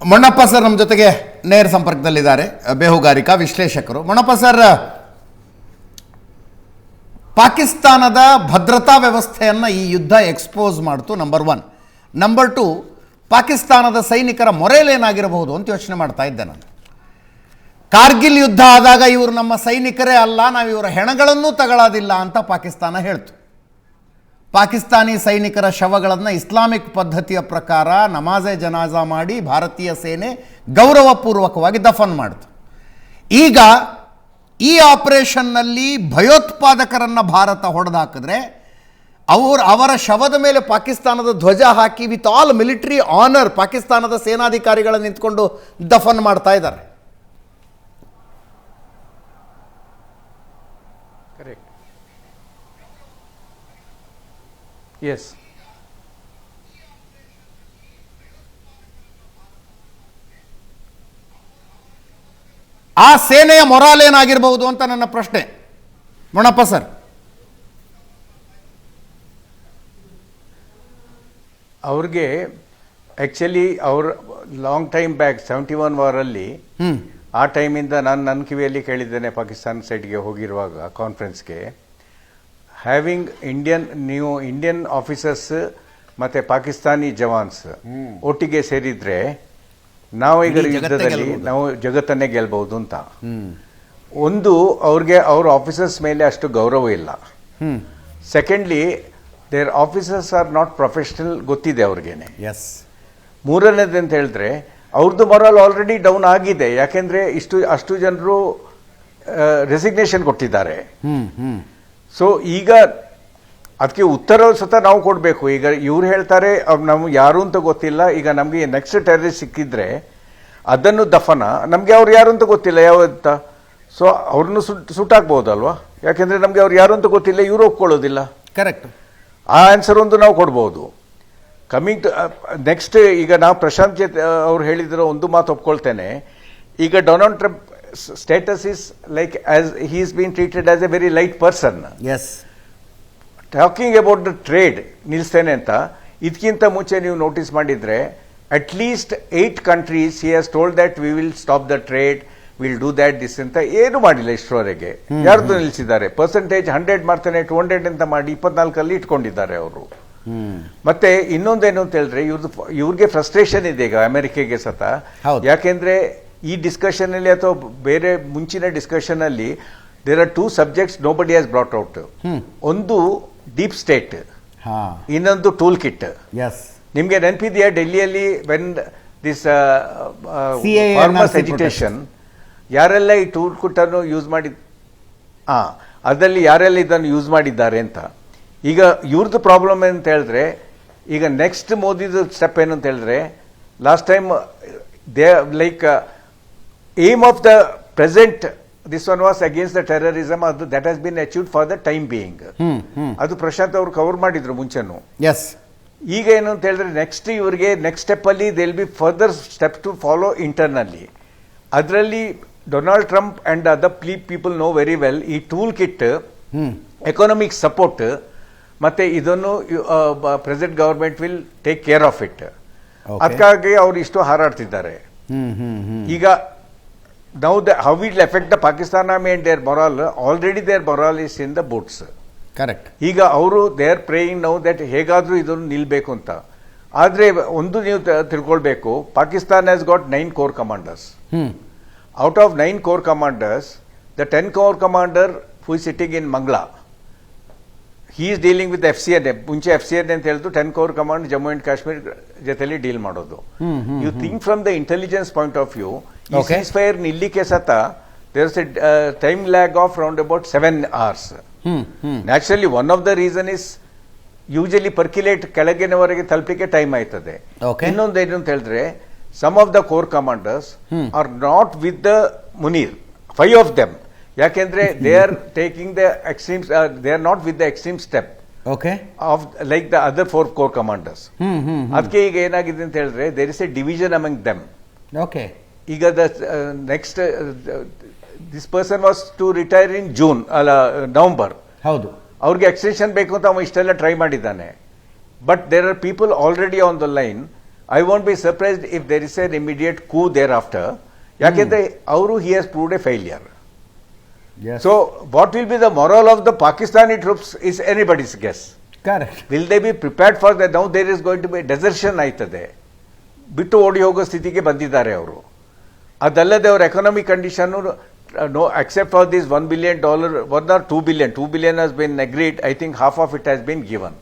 Monnappa sir ನಮ್ಮ ಜೊತೆಗೆ ನೇರ ಸಂಪರ್ಕದಲ್ಲಿದ್ದಾರೆ ಬೇಹುಗಾರಿಕಾ ವಿಶ್ಲೇಷಕರು. ಮೊಣ್ಣಪ್ಪ ಸರ್ ಪಾಕಿಸ್ತಾನದ ಭದ್ರತಾ ವ್ಯವಸ್ಥೆಯನ್ನು ಈ ಯುದ್ಧ ಎಕ್ಸ್ಪೋಸ್ ಮಾಡ್ತು ನಂಬರ್ ಒನ್ ನಂಬರ್ ಟು ಪಾಕಿಸ್ತಾನದ ಸೈನಿಕರ ಮೊರೇಲೇನಾಗಿರಬಹುದು ಅಂತ ಯೋಚನೆ ಮಾಡ್ತಾ ಇದ್ದೆ ನಾನು. ಕಾರ್ಗಿಲ್ ಯುದ್ಧ ಆದಾಗ ಇವರು ನಮ್ಮ ಸೈನಿಕರೇ ಅಲ್ಲ ನಾವು ಇವರ ಹೆಣಗಳನ್ನೂ ತಗೊಳ್ಳೋದಿಲ್ಲ ಅಂತ ಪಾಕಿಸ್ತಾನ ಹೇಳ್ತು. ಪಾಕಿಸ್ತಾನಿ ಸೈನಿಕರ ಶವಗಳನ್ನು ಇಸ್ಲಾಮಿಕ್ ಪದ್ಧತಿಯ ಪ್ರಕಾರ ನಮಾಜೆ ಜನಾಜಾ ಮಾಡಿ ಭಾರತೀಯ ಸೇನೆ ಗೌರವಪೂರ್ವಕವಾಗಿ ದಫನ್ ಮಾಡಿತು. ಈಗ ಈ ಆಪರೇಷನ್ನಲ್ಲಿ ಭಯೋತ್ಪಾದಕರನ್ನು ಭಾರತ ಹೊಡೆದಾಕಿದ್ರೆ ಅವರು ಅವರ ಶವದ ಮೇಲೆ ಪಾಕಿಸ್ತಾನದ ಧ್ವಜ ಹಾಕಿ ವಿತ್ ಆಲ್ ಮಿಲಿಟರಿ ಆನರ್ ಪಾಕಿಸ್ತಾನದ ಸೇನಾಧಿಕಾರಿಗಳ ನಿಂತ್ಕೊಂಡು ದಫನ್ ಮಾಡ್ತಾ ಇದ್ದಾರೆ Correct. Yes. ಆ ಸೇನೆಯ ಮೊರಾಲ್ ಏನಾಗಿರಬಹುದು ಅಂತ ನನ್ನ ಪ್ರಶ್ನೆ. ಮೊಣಪ್ಪ ಸರ್. ಅವ್ರಿಗೆ ಆ್ಯಕ್ಚುಲಿ ಅವ್ರ long time back seventy one ವಾರಲ್ಲಿ ಆ ಟೈಮಿಂದ ನಾನು ನನ್ನ ಕಿವಿಯಲ್ಲಿ ಕೇಳಿದ್ದೇನೆ ಪಾಕಿಸ್ತಾನ ಸೈಡ್ಗೆ ಹೋಗಿರುವಾಗ ಕಾನ್ಫರೆನ್ಸ್ಗೆ ಹ್ಯಾವಿಂಗ್ ಇಂಡಿಯನ್ ನೀವು ಇಂಡಿಯನ್ ಆಫೀಸರ್ಸ್ ಮತ್ತೆ ಪಾಕಿಸ್ತಾನಿ ಜವಾನ್ಸ್ ಒಟ್ಟಿಗೆ ಸೇರಿದ್ರೆ ನಾವು ಈಗ ಇಡೀ ಜಗತ್ತೇ ಯುದ್ಧದಲ್ಲಿ. ನಾವು ಜಗತ್ತನ್ನೇ ಗೆಲ್ಬಹುದು ಅಂತ. ಒಂದು ಅವ್ರಿಗೆ ಅವ್ರ ಆಫೀಸರ್ಸ್ ಮೇಲೆ ಅಷ್ಟು ಗೌರವ ಇಲ್ಲ. Secondly their officers are not professional ಗೊತ್ತಿದೆ ಅವ್ರಿಗೇನೆ. ಎಸ್ ಮೂರನೇದು ಅಂತ ಹೇಳಿದ್ರೆ ಅವ್ರದ್ದು ಮೊರಲ್ ಆಲ್ರೆಡಿ ಡೌನ್ ಆಗಿದೆ. ಯಾಕೆಂದ್ರೆ ಇಷ್ಟು ಅಷ್ಟು ಜನರು ರೆಸಿಗ್ನೇಷನ್ ಕೊಟ್ಟಿದ್ದಾರೆ. ಹ್ಮ್ ಹ್ಮ್. ಸೊ ಈಗ ಅದಕ್ಕೆ ಉತ್ತರ ಸತ ನಾವು ಕೊಡಬೇಕು. ಈಗ ಇವ್ರು ಹೇಳ್ತಾರೆ ಅವ್ರು ನಮ್ಗೆ ಯಾರು ಅಂತ ಗೊತ್ತಿಲ್ಲ. ಈಗ ನಮಗೆ ನೆಕ್ಸ್ಟ್ ಟೆರರಿಸ್ಟ್ ಸಿಕ್ಕಿದ್ರೆ ಅದನ್ನು ದಫನ. ನಮಗೆ ಅವ್ರು ಯಾರು ಅಂತ ಗೊತ್ತಿಲ್ಲ ಯಾವ ಅಂತ. ಸೊ ಅವ್ರನ್ನು ಸುಟ್ ಸುಟ್ಟಾಕ್ಬೋದಲ್ವಾ? ಯಾಕೆಂದರೆ ನಮಗೆ ಅವ್ರು ಯಾರು ಅಂತ ಗೊತ್ತಿಲ್ಲ ಇವರು ಒಪ್ಕೊಳ್ಳೋದಿಲ್ಲ. ಕರೆಕ್ಟ್ ಆ ಆನ್ಸರ್ ಒಂದು ನಾವು ಕೊಡ್ಬೋದು. ಕಮಿಂಗ್ ಟು ನೆಕ್ಸ್ಟ್ ಈಗ ನಾವು ಪ್ರಶಾಂತ್ ಚೇತ್ ಅವ್ರು ಹೇಳಿದಿರೋ ಒಂದು ಮಾತು ಒಪ್ಕೊಳ್ತೇನೆ. ಈಗ Donald Trump status like like he is being treated as a very light person Yes. Talking about the trade ನಿಲ್ಲಿಸ್ತೇನೆ ಅಂತ ಇದಕ್ಕಿಂತ ಮುಂಚೆ ನೀವು ನೋಟಿಸ್ ಮಾಡಿದ್ರೆ at least eight countries he has told that we will stop the trade will do that this ಅಂತ ಏನು ಮಾಡಿಲ್ಲ ಇಷ್ಟರವರೆಗೆ ಯಾರ್ದು ನಿಲ್ಲಿಸಿದ್ದಾರೆ? ಪರ್ಸೆಂಟೇಜ್ ಹಂಡ್ರೆಡ್ ಮಾಡ್ತಾನೆ ಟು ಹಂಡ್ರೆಡ್ ಅಂತ ಮಾಡಿ ಇಪ್ಪತ್ನಾಲ್ಕಲ್ಲಿ ಇಟ್ಕೊಂಡಿದ್ದಾರೆ ಅವರು. ಮತ್ತೆ ಇನ್ನೊಂದೇನು ಅಂತ ಹೇಳಿದ್ರೆ ಇವ್ರದ್ದು ಇವ್ರಿಗೆ ಫ್ರಸ್ಟ್ರೇಷನ್ ಇದೆ ಈಗ ಅಮೆರಿಕೆಗೆ ಸತ. ಯಾಕೆಂದ್ರೆ ಈ ಡಿಸ್ಕಷನಲ್ಲಿ ಅಥವಾ ಬೇರೆ ಮುಂಚಿನ ಡಿಸ್ಕಷನ್ ಅಲ್ಲಿ there are two subjects nobody has brought out ಒಂದು ಡೀಪ್ ಸ್ಟೇಟ್ ಹಾ. ಇನ್ನೊಂದು ಟೂಲ್ ಕಿಟ್ ಎಸ್ ನಿಮ್ಗೆ ನೆನಪಿದೆಯಾ ಡೆಲ್ಲಿಯಲ್ಲಿ ವೆನ್ ದಿಸ್ ಫಾರ್ಮರ್ಸ್ ಎಜುಕೇಶನ್ ಯಾರೆಲ್ಲ ಈ ಟೂಲ್ ಕಿಟ್ ಅನ್ನು ಯೂಸ್ ಮಾಡಿ ಹಾ ಅದರಲ್ಲಿ ಯಾರೆಲ್ಲ ಇದನ್ನು ಯೂಸ್ ಮಾಡಿದ್ದಾರೆ ಅಂತ. ಈಗ ಇವ್ರದ್ದು ಪ್ರಾಬ್ಲಮ್ ಏನಂತ ಹೇಳಿದ್ರೆ ಈಗ ನೆಕ್ಸ್ಟ್ ಮೋದಿದು ಸ್ಟೆಪ್ ಏನು ಅಂತ ಹೇಳಿದ್ರೆ last time they like aim of the present this one was against the terrorism ಅದು that has been achieved for the time being ಅದು ಪ್ರಶಾಂತ್ ಅವರು ಕವರ್ ಮಾಡಿದ್ರು ಮುಂಚೆನು. ಎಸ್ ಈಗ ಏನು ಅಂತ ಹೇಳಿದ್ರೆ ನೆಕ್ಸ್ಟ್ ಇವರಿಗೆ ನೆಕ್ಸ್ಟ್ ಸ್ಟೆಪ್ ಅಲ್ಲಿ they'll be further step to follow ಇಂಟರ್ನಲ್ಲಿ ಅದರಲ್ಲಿ ಡೊನಾಲ್ಡ್ ಟ್ರಂಪ್ ಅಂಡ್ ಅದರ್ ಪ್ಲೀ ಪೀಪಲ್ ನೋ ವೆರಿ ವೆಲ್ ಈ ಟೂಲ್ ಕಿಟ್ ಎಕನಾಮಿಕ್ ಸಪೋರ್ಟ್ ಮತ್ತೆ ಇದನ್ನು present government will take care of it ಅದಕ್ಕಾಗಿ ಅವ್ರು ಇಷ್ಟು ಹಾರಾಡ್ತಿದ್ದಾರೆ. Hmm how now the how will effect the Pakistan main their morale already their morale is in the boots correct ಈಗ ಅವರು they are praying now that ಹೇಗಾದರೂ ಇದನ್ನು ನಿಲ್ಲಬೇಕು ಅಂತ. ಆದರೆ ಒಂದು ನೀವು ತಿಳ್ಕೊಳ್ಬೇಕು Pakistan has got nine corps commanders out of nine corps commanders the ten corps commander who sitting in Mangla he is dealing with F C N ಮುಂಚೆ F C N ಅಂತ ಹೇಳಿದ್ರು ten corps command Jammu and Kashmir ಜೊತೆಲಿ deal ಮಾಡೋದು. You think from the intelligence point of view. Cease fire ನಿಲ್ಲಿಕೆ ಸತ there is a time lag of round about seven hours naturally one of the reason is usually percolate ಕೆಳಗಿನವರೆಗೆ ತಲುಪಿಕೆ time ಆಯ್ತದೆ. ಇನ್ನೊಂದು ಏನು ಅಂತ ಹೇಳಿದ್ರೆ some of the corps commanders. Are not with the Munir five of them ಯಾಕೆಂದ್ರೆ they are taking the extreme they are not with the extreme step okay of like the other four corps commanders ಅದಕ್ಕೆ ಈಗ ಏನಾಗಿದೆ ಅಂತ ಹೇಳಿದ್ರೆ there is a division among them okay ಈಗ the next this person was to retire in June ಅಲ್ಲ November ಹೌದು. ಅವ್ರಿಗೆ extension ಬೇಕು ಅಂತ ಅವ ಇಷ್ಟೆಲ್ಲ ಟ್ರೈ ಮಾಡಿದ್ದಾನೆ. But there are people already on the line I won't be surprised if there is an immediate coup thereafter ಯಾಕೆಂದ್ರೆ ಅವರು he has proved a failure so what will be the moral of the Pakistani troops is anybody's guess. Correct. Will they be prepared for that? Now there is going to be desertion ಆಯ್ತದೆ. ಬಿಟ್ಟು ಓಡಿ ಹೋಗೋ ಸ್ಥಿತಿಗೆ ಬಂದಿದ್ದಾರೆ ಅವರು. ಅದಲ್ಲದೆ ಅವ್ರ economic condition no accept for this one billion dollar one or two billion two billion has been agreed I think half of it has been given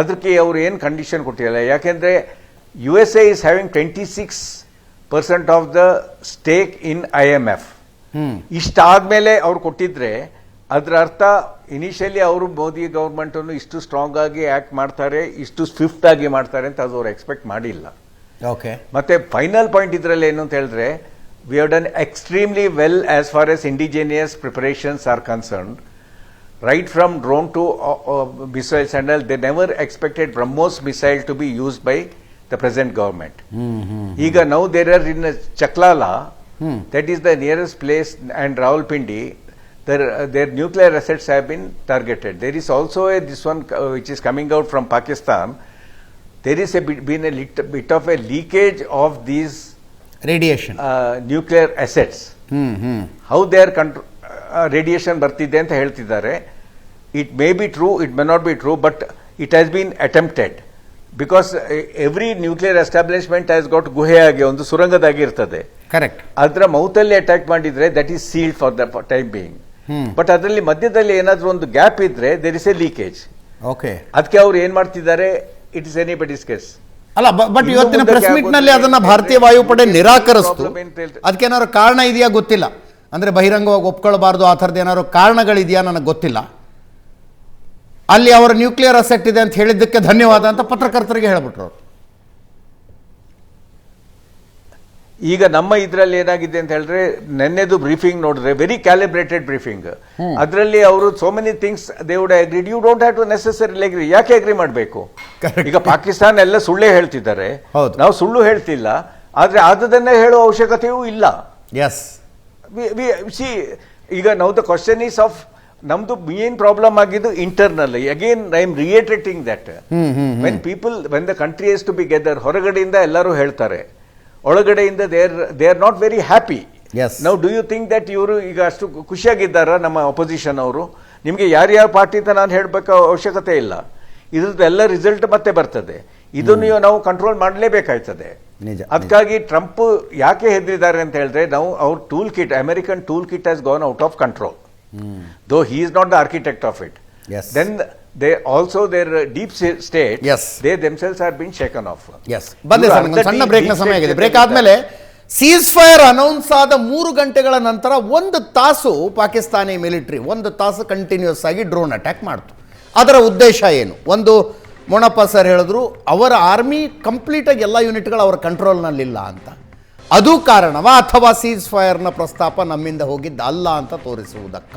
ಅದಕ್ಕೆ ಅವರು ಏನು ಕಂಡೀಷನ್ ಕೊಟ್ಟಿಲ್ಲ? ಯಾಕೆಂದರೆ U S A is having twenty six percent of the stake in I M F ಇಷ್ಟಾದ್ಮೇಲೆ ಅವ್ರು ಕೊಟ್ಟಿದ್ರೆ ಅದರ ಅರ್ಥ initially ಅವರು ಮೋದಿ ಗೌರ್ಮೆಂಟ್ ಅನ್ನು ಇಷ್ಟು ಸ್ಟ್ರಾಂಗ್ ಆಗಿ ಆಕ್ಟ್ ಮಾಡ್ತಾರೆ ಇಷ್ಟು ಸ್ವಿಫ್ಟ್ ಆಗಿ ಮಾಡ್ತಾರೆ ಅಂತ ಅದು ಅವ್ರು ಎಕ್ಸ್ಪೆಕ್ಟ್ ಮಾಡಿಲ್ಲ. ಓಕೆ ಮತ್ತೆ ಫೈನಲ್ ಪಾಯಿಂಟ್ ಇದರಲ್ಲಿ ಏನು ಅಂತ ಹೇಳಿದ್ರೆ we have done extremely well as far as indigenous preparations are concern right from drone to missile sandal they never expected BrahMos missile to be use by the present government hmm hmm ಈಗ now there are in Chaklala Hmm. that is the nearest place and Rawalpindi their, uh, their nuclear assets have been targeted there is also a this one uh, which is coming out from Pakistan there is a bit, been a lit, bit of a leakage of these radiation uh, nuclear assets hmm hmm how they are control radiation ಬರ್ತಿದೆ ಅಂತ ಹೇಳ್ತಿದ್ದಾರೆ it may be true it may not be true but it has been attempted because every nuclear establishment has got ಗುಹೆಯಾಗಿ ಒಂದು ಸುರಂಗದಾಗಿ ಇರ್ತದೆ correct ಅದರ ಮೌತಲ್ಲಿ attack ಮಾಡಿದ್ರೆ that is sealed for the time being. But ಅದರಲ್ಲಿ ಮಧ್ಯದಲ್ಲಿ ಏನಾದರೂ ಒಂದು ಗ್ಯಾಪ್ ಇದ್ರೆ there is a leakage okay ಅದಕ್ಕೆ ಅವ್ರು ಏನ್ ಮಾಡ್ತಿದ್ದಾರೆ? It is any but case ಅಲ್ಲ ಬಟ್ ಇವತ್ತಿನ ಪ್ರೆಸ್ ಮೀಟ್ನಲ್ಲಿ ಅದನ್ನ ಭಾರತೀಯ ವಾಯುಪಡೆ ನಿರಾಕರಿಸ್ತು. ಅದಕ್ಕೆ ಏನಾದ್ರು ಕಾರಣ ಇದೆಯಾ ಗೊತ್ತಿಲ್ಲ. ಅಂದ್ರೆ ಬಹಿರಂಗವಾಗಿ ಒಪ್ಕೊಳ್ಬಾರ್ದು ಆ ಥರದ್ದು ಏನಾದ್ರು ಕಾರಣಗಳಿದೆಯಾ ನನಗೆ ಗೊತ್ತಿಲ್ಲ. ಅಲ್ಲಿ ಅವರ ನ್ಯೂಕ್ಲಿಯರ್ ಅಸೆಟ್ ಇದೆ ಅಂತ ಹೇಳಿದ್ದಕ್ಕೆ ಧನ್ಯವಾದ ಅಂತ ಪತ್ರಕರ್ತರಿಗೆ ಹೇಳ್ಬಿಟ್ರು ಅವ್ರು. ಈಗ ನಮ್ಮ ಇದ್ರಲ್ಲಿ ಏನಾಗಿದೆ ಅಂತ ಹೇಳಿದ್ರೆ ನೆನ್ನೆದು ಬ್ರೀಫಿಂಗ್ ನೋಡಿದ್ರೆ ವೆರಿ ಕ್ಯಾಲಿಬ್ರೇಟೆಡ್ ಬ್ರೀಫಿಂಗ್ ಅದರಲ್ಲಿ ಅವರು so many things they would agreed you don't have to necessary agree ಯಾಕೆ ಅಗ್ರಿ ಮಾಡಬೇಕು. ಈಗ ಪಾಕಿಸ್ತಾನ ಎಲ್ಲ ಸುಳ್ಳೇ ಹೇಳ್ತಿದ್ದಾರೆ. ನಾವು ಸುಳ್ಳು ಹೇಳ್ತಿಲ್ಲ ಆದ್ರೆ ಆದದನ್ನೇ ಹೇಳುವ ಅವಶ್ಯಕತೆಯೂ ಇಲ್ಲ. ಎಸ್ ಸಿ ಈಗ now the question is of ನಮ್ದು ಮೇನ್ ಪ್ರಾಬ್ಲಮ್ ಆಗಿದ್ದು internal again I'm reiterating that when people when the country is together ಹೊರಗಡೆಯಿಂದ ಎಲ್ಲರೂ ಹೇಳ್ತಾರೆ. ಒಳಗಡೆಯಿಂದ there they are not very happy yes ನಾವು ಡೂ ಯು ಥಿಂಕ್ ದಟ್ ಇವರು ಈಗ ಅಷ್ಟು ಖುಷಿಯಾಗಿದ್ದಾರ ನಮ್ಮ ಅಪೋಸಿಷನ್ ಅವರು? ನಿಮಗೆ ಯಾರ್ಯಾವ ಪಾರ್ಟಿ ಅಂತ ನಾನು ಹೇಳಬೇಕ ಅವಶ್ಯಕತೆ ಇಲ್ಲ. ಇದ್ರದ್ದು ಎಲ್ಲ ರಿಸಲ್ಟ್ ಮತ್ತೆ ಬರ್ತದೆ. ಇದನ್ನು ನಾವು ಕಂಟ್ರೋಲ್ ಮಾಡಲೇಬೇಕಾಯ್ತದೆ. ನಿಜ, ಅದಕ್ಕಾಗಿ ಟ್ರಂಪ್ ಯಾಕೆ ಹೆದರಿದ್ದಾರೆ ಅಂತ ಹೇಳಿದ್ರೆ ನಾವು ಅವ್ರ tool kit American tool kit has gone out of control though he is not the architect of it Yes. Then they also there deep state Yes. They themselves are been shaken off yes ಬಂದೆ sir ಒಂದು ಸಣ್ಣ ಬ್ರೇಕ್ನ ಸಮಯ ಆಗಿದೆ. Break ಆದಮೇಲೆ seize fire announce ಆದ ಮೂರು ಗಂಟೆಗಳ ನಂತರ ಒಂದು ತಾಸು ಪಾಕಿಸ್ತಾನಿ ಮಿಲಿಟರಿ ಒಂದು ತಾಸು ಕಂಟಿನ್ಯೂಸ್ ಆಗಿ ಡ್ರೋನ್ ಅಟ್ಯಾಕ್ ಮಾಡ್ತು. ಅದರ ಉದ್ದೇಶ ಏನು? ಒಂದು ಮೊಣಪ್ಪ ಸರ್ ಹೇಳಿದ್ರು ಅವರ ಆರ್ಮಿ ಕಂಪ್ಲೀಟಾಗಿ ಎಲ್ಲ ಯೂನಿಟ್ಗಳು ಅವರ ಕಂಟ್ರೋಲ್ನಲ್ಲಿಲ್ಲ ಅಂತ. ಅದು ಕಾರಣವಾ ಅಥವಾ ಸೀಸ್ ಫೈರ್ನ ಪ್ರಸ್ತಾಪ ನಮ್ಮಿಂದ ಹೋಗಿದ್ದ ಅಲ್ಲ ಅಂತ ತೋರಿಸುವುದಕ್ಕ?